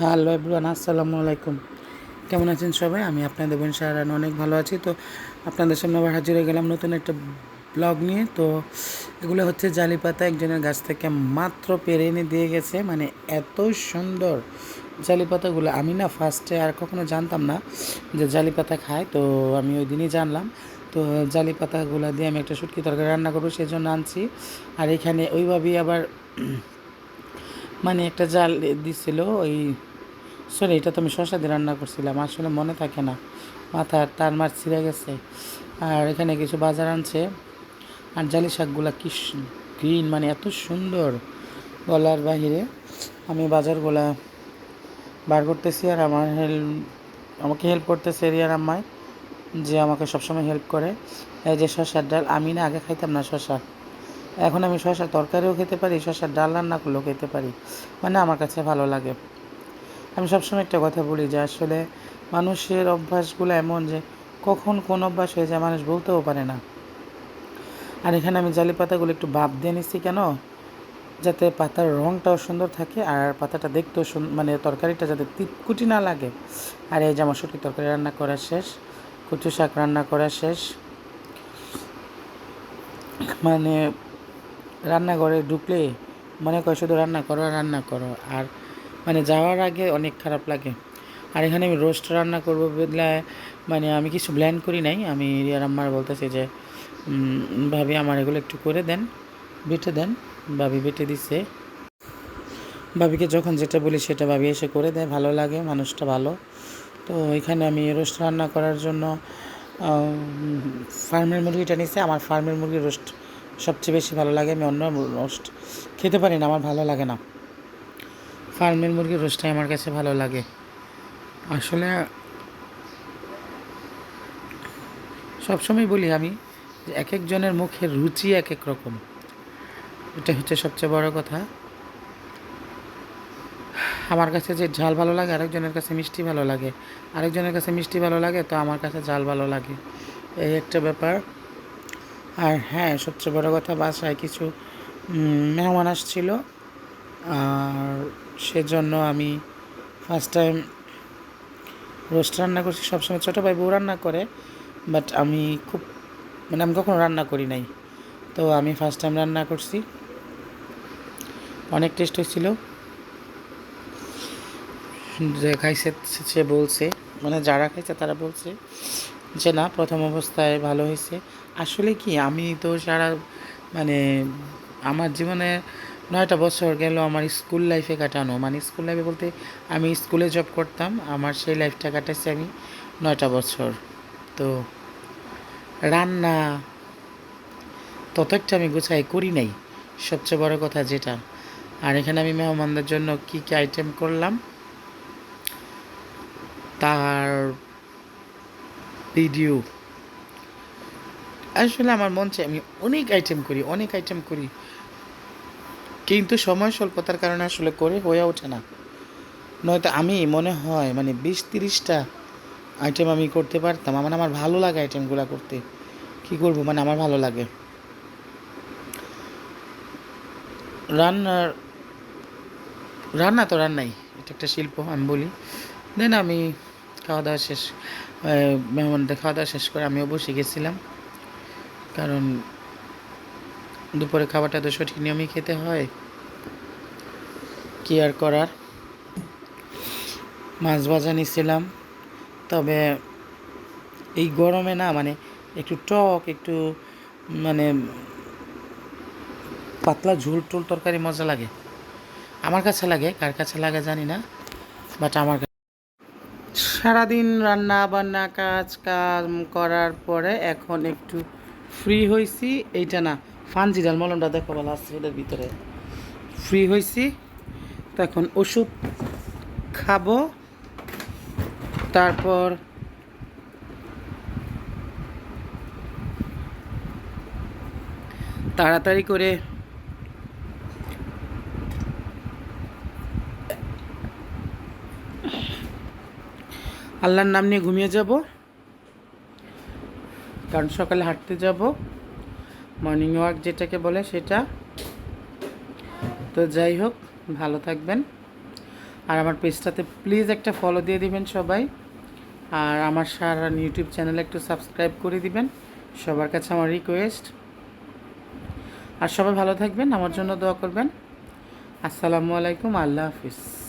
Hello everyone, আসসালামু আলাইকুম। কেমন আছেন সবাই? আমি আপনাদের বোন সাহারান অনেক ভালো আছি। তো আপনাদের সামনে আবার হাজির হয়ে গেলাম নতুন একটা ব্লগ নিয়ে। তো এগুলো হচ্ছে জালি পাতা, একজনের গাছ থেকে মাত্র পেরে এনে দিয়ে গেছে। মানে এত সুন্দর জালি পাতাগুলো। আমি না ফার্স্টে আর কখনো জানতাম না যে জালি পাতা খায়। তো আমি ওই দিনই জানলাম। তো জালি পাতাগুলো দিয়ে আমি একটা শুটকি তরকারি রান্না করব সেই জন্য আনছি। আর এখানে ওইভাবেই আবার মানে একটা জাল দিছিল, ওই সরি এটা তো আমি শশা দিয়ে রান্না করছিলাম, আসলে মনে থাকে না মাথার তার মার ছিঁড়ে গেছে। আর এখানে কিছু বাজার আনছে, আর জালি শাকগুলা কি গ্রিন মানে এত সুন্দর গলার বাহিরে। আমি বাজারগুলা বার করতেছি, আর আমার হেল্প আমাকে হেল্প করতেছে এরিয়ার আম্মায় যে আমাকে সবসময় হেল্প করে। এই যে শশার ডাল, আমি না আগে খাইতাম না শশা এখন আমি শশার তরকারিও খেতে পারি শশার ডাল রান্না করলেও খেতে পারি। মানে আমার কাছে ভালো লাগে। আমি সবসময় একটা কথা বলি যে আসলে মানুষের অভ্যাসগুলো এমন যে কখন কোন অভ্যাস হয়ে যায় মানুষ বলতেও পারে না। আর এখানে আমি জালি পাতাগুলো একটু ভাপ দিয়ে নিচ্ছি কেন? যাতে পাতার রঙটাও সুন্দর থাকে আর পাতাটা দেখতেও মানে তরকারিটা যাতে তিতকুটি না লাগে। আর এই আমার শুটি তরকারি রান্না করা শেষ, কচু শাক রান্না করা শেষ। মানে রান্নাঘরে ঢুকলে মনে করে শুধু রান্না করো রান্না করো। আর মানে যাওয়ার আগে অনেক খারাপ লাগে। আর এখানে আমি রোস্ট রান্না করব বদলে মানে আমি কিছু ব্ল্যান্ড করি নাই। আমি রিয়ার আম্মার বলতেছি যে ভাবি আমার এগুলো একটু করে দেন, বেটে দেন। ভাবি বেটে দিছে। ভাবিকে যখন যেটা বলি সেটা ভাবি এসে করে দেয়। ভালো লাগে, মানুষটা ভালো। তো এখানে আমি রোস্ট রান্না করার জন্য ফার্মের মুরগিটা নিছে। আমার ফার্মের মুরগি রোস্ট সবচেয়ে বেশি ভালো লাগে, আমি অন্য রোস্ট খেতে পারি না, আমার ভালো লাগে না। ফার্মের মুরগির রোস্টটাই আমার কাছে ভালো লাগে। আসলে সবসময় বলি আমি যে এক একজনের মুখের রুচি এক এক রকম। এটা হচ্ছে সবচেয়ে বড় কথা। আমার কাছে যে ঝাল ভালো লাগে, আরেকজনের কাছে মিষ্টি ভালো লাগে। আরেকজনের কাছে মিষ্টি ভালো লাগে, তো আমার কাছে ঝাল ভালো লাগে। এই একটা ব্যাপার। আর হ্যাঁ সবচেয়ে বড় কথা বাসায় কিছু মেহমান আসছিল। আর সেজন্য আমি ফার্স্ট টাইম রোস্ট রান্না করছি। সবসময় ছোটো ভাই বউ রান্না করে বাট আমি খুব মানে আমি কখনো রান্না করি নাই। তো আমি ফার্স্ট টাইম রান্না করছি। অনেক টেস্ট হয়েছিল। যে খাইছে, সে বলছে মানে যারা খাইছে তারা বলছে। যে না, প্রথম অবস্থায় ভালো হয়েছে। আসলে কি, আমি তো সারা মানে আমার জীবনে নয়টা বছর গেল আমার স্কুল লাইফে কাটানো। মানে স্কুল লাইফে বলতে আমি স্কুলে জব করতাম, আমার সেই লাইফটা কাটাচ্ছি আমি নয়টা বছর। তো রান্না তত একটা আমি গোছাই করি নাই, সবচেয়ে বড় কথা যেটা। আর এখানে আমি মেহমানদের জন্য কি কি আইটেম করলাম, তার ভিডিও আসলে আমার মন চাই আমি অনেক আইটেম করি, অনেক আইটেম করি। কিন্তু সময় স্বল্পতার কারণে আসলে করে হয়ে ওঠে না। নয়তো আমি মনে হয় মানে বিশ তিরিশটা আইটেম আমি করতে পারতাম। মানে আমার ভালো লাগে আইটেমগুলো করতে। কি করব? মানে আমার ভালো লাগে। রান্নার, রান্না তো রান্নাই। এটা একটা শিল্প, আমি বলি। দেন আমি খাওয়া দাওয়া শেষ মেহমানদের খাওয়া দাওয়া শেষ করে আমিও বসে গেছিলাম। কারণ দুপুরে খাবারটা তো সঠিক নিয়মেই খেতে হয়। কি আর করার? মাছ ভাজা নিছিলাম। তবে এই গরমে না মানে একটু টক, একটু মানে পাতলা ঝোল টোল তরকারি মজা লাগে। আমার কাছে লাগে, কার কাছে লাগে জানি না বাট আমার সারাদিন রান্না বান্না কাজ কাজ করার পরে এখন একটু ফ্রি হয়েছি এইটা না, ফানজি ডাল, মলমটা দেখো ভালো আছে এটার ভিতরে। ফ্রি হয়েছি তো এখন ওষুধ খাব। তারপর তাড়াতাড়ি করে আল্লাহর নাম নিয়ে ঘুমিয়ে যাব। কারণ সকালে হাঁটতে যাব। মর্নিং ওয়াক যেটাকে বলে সেটা। তো যাই হোক, ভালো থাকবেন। আর আমার পেজটাতে প্লিজ একটা ফলো দিয়ে দিবেন সবাই। আর আমার সারা ইউটিউব চ্যানেলে একটু সাবস্ক্রাইব করে দিবেন। সবার কাছে আমার রিকোয়েস্ট আর সবাই ভালো থাকবেন, আমার জন্য দোয়া করবেন। আসসালামু আলাইকুম, আল্লাহ হাফিজ।